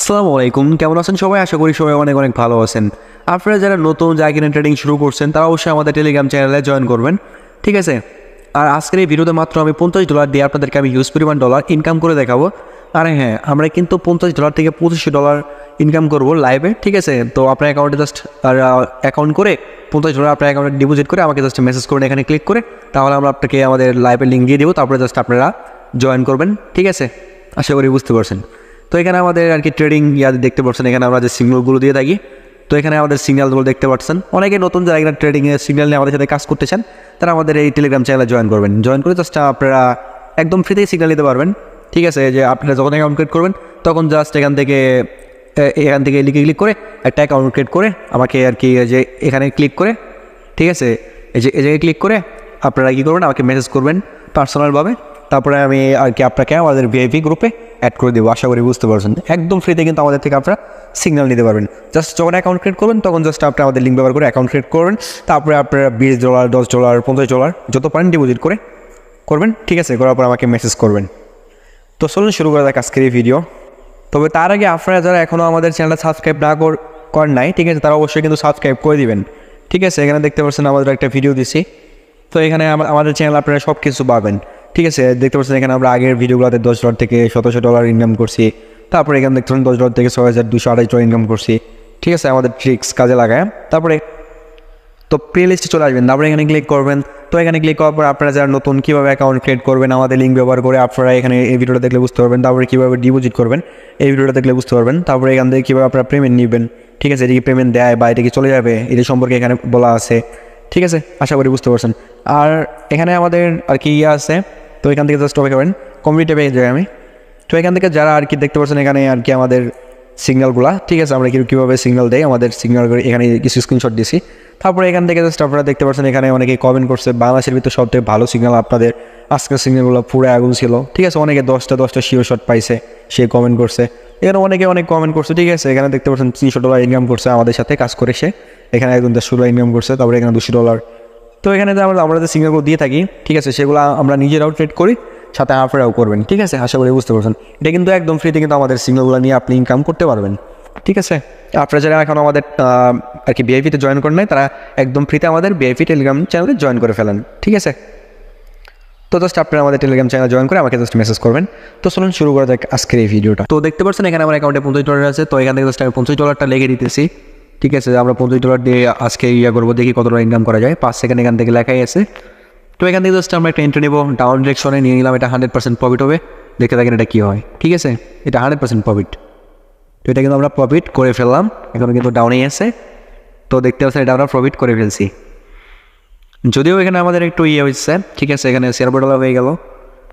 আসসালামু আলাইকুম। কেমন আছেন সবাই? আশা করি সবাই অনেক অনেক ভালো আছেন। আপনারা যারা নতুন জায়গা ট্রেডিং শুরু করছেন, তারা অবশ্যই আমাদের টেলিগ্রাম চ্যানেলে জয়েন করবেন। ঠিক আছে? আর আজকের এই ভিডিওতে মাত্র আমি পঞ্চাশ ডলার দিয়ে আপনাদেরকে আমি ইউজ পরিমাণ ডলার ইনকাম করে দেখাবো। আর হ্যাঁ আমরা কিন্তু পঞ্চাশ ডলার থেকে পঁচিশশো ডলার ইনকাম করব লাইভে ঠিক আছে? তো আপনার অ্যাকাউন্টে জাস্ট আর অ্যাকাউন্ট করে পঞ্চাশ ডলার আপনার অ্যাকাউন্টে ডিপোজিট করে আমাকে জাস্ট মেসেজ করুন, এখানে ক্লিক করে। তাহলে আমরা আপনাকে আমাদের লাইভের লিঙ্ক দিয়ে দেবো। তারপরে জাস্ট আপনারা জয়েন করবেন। ঠিক আছে? আশা করি বুঝতে পারছেন। তো এখানে আমাদের আর কি ট্রেডিং ইয়া দেখতে পাচ্ছেন, এখানে আমরা যে সিগন্যালগুলো দিয়ে থাকি, তো এখানে আমাদের সিগন্যালগুলো দেখতে পাচ্ছেন। অনেকে নতুন যারা এখানে ট্রেডিংয়ের সিগন্যাল নিয়ে আমাদের সাথে কাজ করতে চান তারা আমাদের এই টেলিগ্রাম চ্যানেলে জয়েন করবেন। জয়েন করে জাস্ট আপনারা একদম ফ্রিতেই সিগন্যাল নিতে পারবেন। ঠিক আছে যে আপনারা যখন অ্যাকাউন্ট ক্রিয়েট করবেন, তখন জাস্ট এখান থেকে এখান থেকে লিখে ক্লিক করে একটা অ্যাকাউন্ট ক্রিয়েট করে আমাকে আর কি যে এখানে ক্লিক করে, ঠিক আছে, এই যে, এই জায়গায় ক্লিক করে আপনারা কী করবেন, আমাকে মেসেজ করবেন পার্সোনালভাবে তারপরে আমি আর কি আপনাকে আমাদের ভিআইপি গ্রুপে অ্যাড করে দেবো, আশা করি বুঝতে পারছেন। একদম ফ্রিতে কিন্তু আমাদের থেকে আপনারা সিগন্যাল নিতে পারবেন। জাস্ট যখন অ্যাকাউন্ট ক্রিয়েট করবেন, তখন জাস্ট আপনি আমাদের লিঙ্ক ব্যবহার করে অ্যাকাউন্ট ক্রিয়েট করবেন। তারপরে আপনারা বিশ ডলার দশ ডলার পঞ্চাশ ডলার যত পারেন ডিপোজিট করে করবেন। ঠিক আছে, করার পর আমাকে মেসেজ করবেন। তো চলুন শুরু করা যাক আজকের এই ভিডিও তবে তার আগে আপনারা যারা এখনও আমাদের চ্যানেলটা সাবস্ক্রাইব না কর- করেন নাই, ঠিক আছে, তারা অবশ্যই কিন্তু সাবস্ক্রাইব করে দিবেন। ঠিক আছে, এখানে দেখতে পাচ্ছেন আমাদের একটা ভিডিও দিছি। তো এখানে আমাদের চ্যানেল আপনারা সব কিছু পাবেন। ঠিক আছে, দেখতে পাচ্ছেন এখানে আমরা আগের ভিডিওগুলোতে দশ ডলার থেকে সতেরোশো ডলার ইনকাম করছি। তারপরে এখানে দেখতে পাচ্ছেন দশ ডলার থেকে ছয় হাজার দুশো আড়াইশ ডলার ইনকাম করছি। ঠিক আছে, আমাদের ট্রিক্স কাজে লাগায়। তারপরে, তো প্লে লিস্টে চলে আসবেন, তারপরে এখানে ক্লিক করবেন। তো এখানে ক্লিক করার পর আপনারা যারা নতুন, কীভাবে অ্যাকাউন্ট ক্রিয়েট করবেন, আমাদের লিঙ্ক ব্যবহার করে আপনারা এখানে এই ভিডিওটা দেখলে বুঝতে পারবেন। তারপরে কীভাবে ডিপোজিট করবেন, এই ভিডিওটা দেখলে বুঝতে পারবেন। তারপরে এখান থেকে কীভাবে আপনারা পেমেন্ট নেবেন। ঠিক আছে এটা কি পেমেন্ট দেয় বা এটা কি চলে যাবে, এটা সম্পর্কে এখানে বলা আছে। ঠিক আছে, আশা করি বুঝতে পারছেন। আর এখানে আমাদের আর কি ইয়ে আছে? তো এখান থেকে জাস্ট করেন। কমিউনিটি পেয়ে যাই আমি। তো এখান থেকে যারা আর কি দেখতে পাচ্ছেন এখানে আর কি আমাদের সিগন্যালগুলো, ঠিক আছে, আমরা কীভাবে সিগন্যাল দেই, আমাদের সিগন্যাল এখানে কিছু স্ক্রিনশট দিছি। তারপরে এখান থেকে জাস্ট আপনারা দেখতে পাচ্ছেন এখানে অনেকে কমেন্ট করছে, বাংলাদেশের ভিতরে সব থেকে ভালো সিগন্যাল আপনাদের, আজকের সিগন্যালগুলো পুরো আগুন ছিল। ঠিক আছে, অনেকে দশটা দশটা শিওর শট পাইছে, সে কমেন্ট করছে। এখানে অনেকে অনেক কমেন্ট করছে, ঠিক আছে, এখানে দেখতে পাচ্ছেন তিনশো ডলার ইনকাম করছে আমাদের সাথে কাজ করে সে। এখানে একদম দেড়শো ডলার ইনকাম করছে, তারপরে এখানে দুশো ডলার তো এখানে যে আমরা আমরা যে সিগন্যালগুলো দিয়ে থাকি, ঠিক আছে, সেগুলো আমরা নিজেরাও ট্রেড করি, সাথে আপনারাও করবেন, ঠিক আছে? আশা করি বুঝতে পারছেন। এটা কিন্তু একদম ফ্রিতে কিন্তু আমাদের সিগন্যালগুলো নিয়ে আপনি ইনকাম করতে পারবেন, ঠিক আছে? আপনারা যারা এখন আমাদের আর কি বিআইপিতে জয়েন করেন নাই, তারা একদম ফ্রিতে আমাদের বিআইপি টেলিগ্রাম চ্যানেলে জয়েন করে ফেলেন, ঠিক আছে? তো জাস্ট আপনারা আমাদের টেলিগ্রাম চ্যানেল জয়েন করে আমাকে জাস্ট মেসেজ করবেন। তো চলুন শুরু করা যাক আজকের এই ভিডিওটা তো দেখতে পাচ্ছেন এখানে আমার অ্যাকাউন্টে পঞ্চাশ ডলার আছে, তো এখান থেকে জাস্ট আমি পঞ্চাশ ডলারটা লেগে দিতেছি। ঠিক আছে, আমরা পঞ্চাশ ডলার দিয়ে আজকে ইয়ে করব, দেখি কত টাকা ইনকাম করা যায়। পাঁচ সেকেন্ড এখান থেকে লেখাই আছে। তো এখান থেকে জাস্ট আমরা একটা এন্ট্রি নেব। ডাউন ডিরেকশনে নিয়ে নিলাম, এটা হান্ড্রেড পার্সেন্ট প্রফিট হবে। দেখতে থাকেন এটা কী হয়। ঠিক আছে, এটা হান্ড্রেড পার্সেন্ট প্রফিট তো এটা কিন্তু আমরা প্রফিট করে ফেললাম। এখন কিন্তু ডাউনেই আছে। তো দেখতে পাচ্ছেন, এটা আমরা প্রফিট করে ফেলছি। যদিও এখানে আমাদের একটু ইয়ে হচ্ছে ঠিক আছে, এখানে সেরোবো ডলার হয়ে গেল।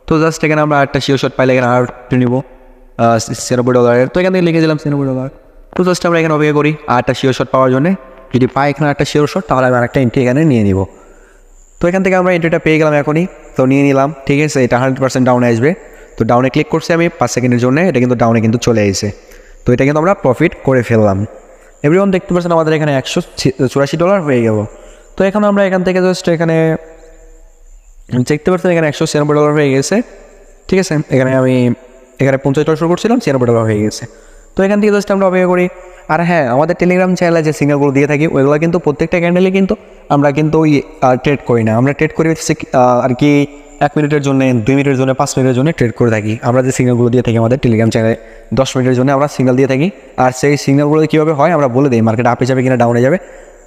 তো জাস্ট এখানে আমরা একটা শিও শট পাইলে এখানে আর নিবো। সেরোবো ডলারের তো এখান থেকে লিখে দিলাম সেরোবো ডলার তো জাস্ট আমরা এখানে অপেক্ষা করি আর একটা শিও শট পাওয়ার জন্য। যদি পাই এখানে একটা শিওর শট তাহলে আমি আরেকটা এন্ট্রি এখানে নিয়ে নিব। তো এখান থেকে আমরা এন্ট্রিটা পেয়ে গেলাম এখনই। তো নিয়ে নিলাম, ঠিক আছে? এটা হান্ড্রেড পার্সেন্ট ডাউনে আসবে। তো ডাউনে ক্লিক করছি আমি পাঁচ সেকেন্ডের জন্য, এটা কিন্তু ডাউনে কিন্তু চলে এসেছে। তো এটা কিন্তু আমরা প্রফিট করে ফেললাম। এভরিওয়ান দেখতে পাচ্ছেন আমাদের এখানে একশো চুরাশি ডলার হয়ে গেল। তো এখন আমরা এখান থেকে জাস্ট এখানে, দেখতে পাচ্ছেন এখানে একশো ছিয়ানব্বই ডলার হয়ে গেছে। ঠিক আছে? এখানে আমি, এখানে পঞ্চাশ ডলার শুরু করছিলাম, ছিয়ানব্বই ডলার হয়ে গেছে। তো এখান থেকে জাস্ট আমরা অপেক্ষা করি। আর হ্যাঁ আমাদের টেলিগ্রাম চ্যানেলে যে সিঙ্গেলগুলো দিয়ে থাকি, ওইগুলো কিন্তু প্রত্যেকটা ক্যান্ডেলে কিন্তু আমরা কিন্তু ওই ট্রেড করি না। আমরা ট্রেড করি আর কি এক মিনিটের জন্য, দুই মিনিটের জন্য, পাঁচ মিনিটের জন্য ট্রেড করে থাকি। আমরা যে সিগন্যালগুলো দিয়ে থাকি আমাদের টেলিগ্রাম চ্যানেলে দশ মিনিটের জন্য আমরা সিগন্যাল দিয়ে থাকি। আর সেই সিগন্যালগুলো কীভাবে হয়, আমরা বলে দিই। মার্কেট আপে যাবে কিনা ডাউনে যাবে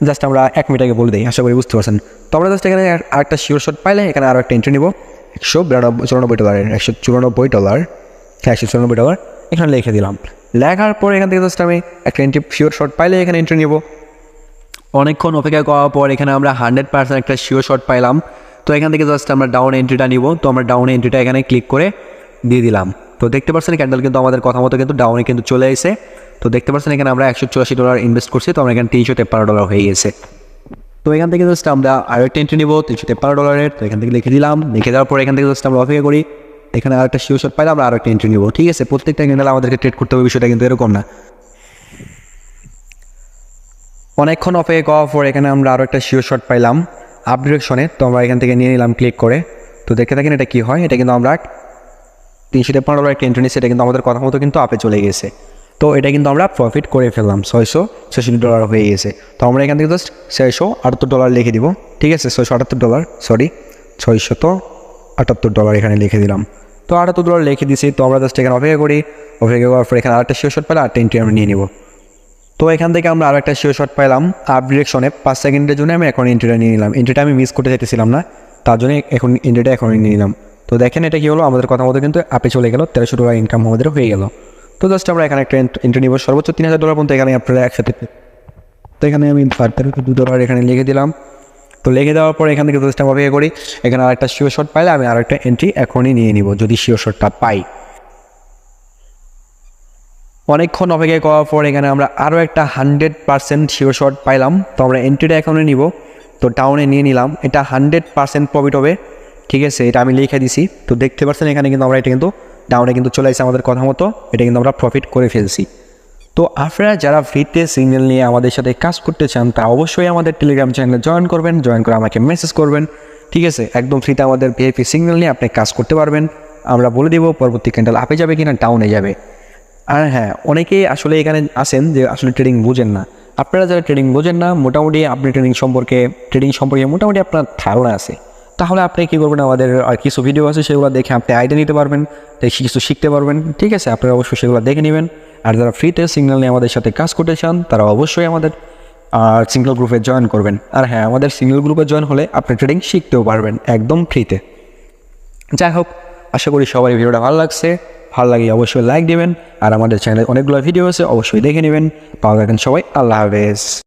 জাস্ট আমরা এক মিনিট আগে বলে দিই, আশা করি বুঝতে পারছেন। তো আমরা জাস্ট এখানে আর- আরেকটা শিওর শট পাইলে, এখানে আরও একটা এন্ট্রি নিব। একশো বিরানব্বই, চুরানব্বই ডলারের একশো চুরানব্বই ডলার হ্যাঁ একশো চুরানব্বই ডলার এখানে লিখে দিলাম। লেখার পর এখান থেকে জাস্ট আমি একটা এন্ট্রি শিওর শট পাইলে এখানে এন্ট্রি নিব। অনেকক্ষণ অপেক্ষা করার পর এখানে আমরা হান্ড্রেড পার্সেন্ট একটা শিওর শট পাইলাম। তো এখান থেকে জাস্ট আমরা ডাউন এন্ট্রিটা নিব। তো আমরা ডাউন এন্ট্রিটা এখানে ক্লিক করে দিয়ে দিলাম। তো দেখতে পাচ্ছেন ক্যান্ডেল কিন্তু আমাদের কথা মতো কিন্তু ডাউনে কিন্তু চলে এসে তো দেখতে পাচ্ছেন এখানে আমরা একশো চুরাশি ডলার ইনভেস্ট করছি। তো আমরা এখানে তিনশো তেপ্পান্ন ডলার হয়ে গেছে। তো এখান থেকে জাস্ট আমরা আরেকটা এন্ট্রি নিব, তিনশো তেপ্পান্ন ডলারের তো এখান থেকে লিখে দিলাম। লিখে দেওয়ার পর এখান থেকে জাস্ট আমরা অপেক্ষা করি। এখানে আরেকটা শিওর শট পাইলে আমরা আরেকটা এন্ট্রি নিব। ঠিক আছে? প্রত্যেকটা ক্যান্ডেল আমাদেরকে ট্রেড করতে হবে, বিষয়টা কিন্তু এরকম না। অনেকক্ষণ অপেক্ষা করার পর এখানে আমরা আরও একটা শিওর শট পাইলাম। আপ ডিরেকশনে তো আমরা এখান থেকে নিয়ে নিলাম ক্লিক করে। তো দেখে থাকেন এটা কী হয়? এটা কিন্তু আমরা তিনশো তেপ্পান্ন ডলার একটা এন্ট্রি নিচ্ছি এটা কিন্তু আমাদের কথা মতো কিন্তু আপে চলে গেছে। তো এটা কিন্তু আমরা প্রফিট করে ফেললাম, ছয়শো ছয়ষট্টি ডলার হয়ে গেছে। তো আমরা এখান থেকে জাস্ট ছয়শো আটাত্তর ডলার লিখে দিব। ঠিক আছে? ছয়শো আটাত্তর ডলার সরি ছয়শত আটাত্তর ডলার এখানে লিখে দিলাম। তো আটাত্তর ডলার লিখে দিছি, তো আমরা জাস্ট এখানে অপেক্ষা করি। অপেক্ষা করার পর এখানে আরেকটা শিও শট পেলে আরেকটা এন্ট্রি আমরা নিয়ে নিব। তো এখান থেকে আমরা আরেকটা শিও শট পাইলাম আপ ডিরেকশনে পাঁচ সেকেন্ডের জন্য আমি এখন এন্ট্রিটা নিয়ে নিলাম। এন্ট্রিটা আমি মিস করতে চাইতেছিলাম না, তার জন্য এখন এন্ট্রিটা এখন নিয়ে নিলাম। তো দেখেন এটা কী হলো? আমাদের কথা মতো কিন্তু আপে চলে গেলো তেরোশো টাকা ইনকাম আমাদের হয়ে গেল। তো জাস্ট আমরা এখানে একটা এন্ট্রি নিব। সর্বোচ্চ তিন হাজার ডলার পর্যন্ত এখানে আপনারা একসাথে তো এখানে আমি তেরোশো দু ডলার এখানে লিখে দিলাম। তো লিখে দেওয়ার পর এখান থেকে আমি অপেক্ষা করি। এখানে আরেকটা শিও শট পাইলে আমি আরেকটা এন্ট্রি এখনই নিয়ে নিব, যদি শিও শটটা পাই। অনেকক্ষণ অপেক্ষা করার পর এখানে আমরা আরও একটা হান্ড্রেড পার্সেন্ট শিওর শট পাইলাম। তো আমরা এন্ট্রিটা এখনই নিব। তো টাউনে নিয়ে নিলাম। এটা হান্ড্রেড পার্সেন্ট প্রফিট হবে। ঠিক আছে, এটা আমি লিখে দিছি। তো দেখতে পাচ্ছেন এখানে কিন্তু আমরা এটা কিন্তু ডাউনে কিন্তু চলে আসছে আমাদের কথা মতো। এটা কিন্তু আমরা প্রফিট করে ফেলছি। তো আপনারা যারা ফ্রিতে সিগন্যাল নিয়ে আমাদের সাথে কাজ করতে চান, তা অবশ্যই আমাদের টেলিগ্রাম চ্যানেলে জয়েন করবেন জয়েন করে আমাকে মেসেজ করবেন। ঠিক আছে? একদম ফ্রিতে আমাদের ভিআইপি সিগন্যাল নিয়ে আপনি কাজ করতে পারবেন। আমরা বলে দিব পরবর্তী ক্যান্ডেল আপে যাবে কিনা ডাউনে যাবে। আর হ্যাঁ অনেকেই আসলে এখানে আসেন যে আসলে ট্রেডিং বুঝেন না। আপনারা যারা ট্রেডিং বোঝেন না, মোটামুটি আপনি ট্রেডিং সম্পর্কে ট্রেডিং সম্পর্কে মোটামুটি আপনার ধারণা আছে। তাহলে আপনি কী করবেন? আমাদের আর কিছু ভিডিও আছে, সেগুলো দেখে আপনি আইডিয়া নিতে পারবেন, দেখে কিছু শিখতে পারবেন। ঠিক আছে? আপনারা অবশ্যই সেগুলো দেখে নেবেন। আর যারা ফ্রিতে সিগন্যাল নিয়ে আমাদের সাথে কাজ করতে চান, তারা অবশ্যই আমাদের আর সিঙ্গল গ্রুপে জয়েন করবেন। আর হ্যাঁ আমাদের সিঙ্গল গ্রুপে জয়েন হলে আপনি ট্রেডিং শিখতেও পারবেন একদম ফ্রিতে যাই হোক, আশা করি সবাই ভিডিওটা ভালো লাগছে। ভালো লাগে অবশ্যই লাইক দেবেন। আর আমাদের চ্যানেলে অনেকগুলো ভিডিও আছে, অবশ্যই দেখে নেবেন। পাওয়া যাবেন সবাই, আল্লাহ হাফেজ।